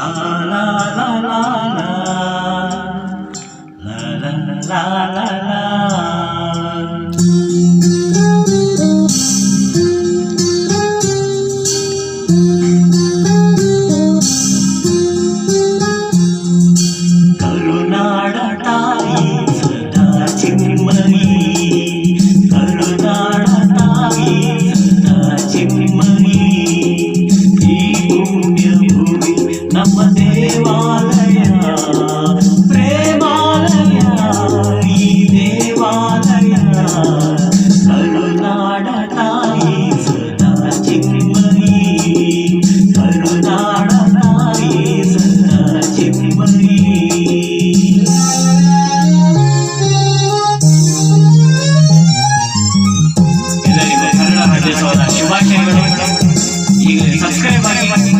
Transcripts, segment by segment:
Nah. Thank you.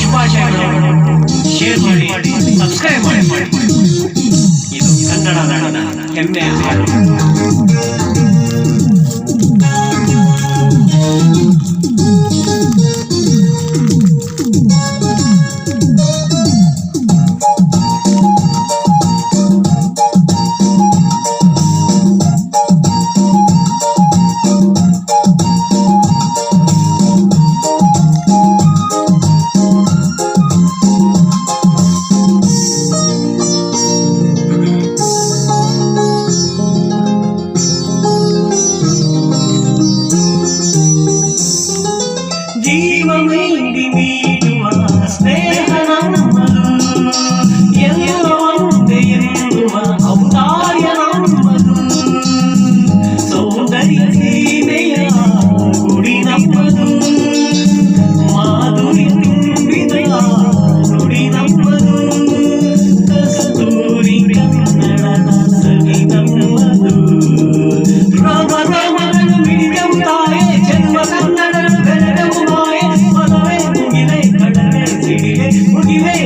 ಶುಭಾಶಯಗಳು share ಮಾಡಿ subscribe ಮಾಡಿ. ಇದು ಕನ್ನಡ ನಾಡಿನ ಹೆಮ್ಮೆಯ ಹಾಡು. my way. Porque vem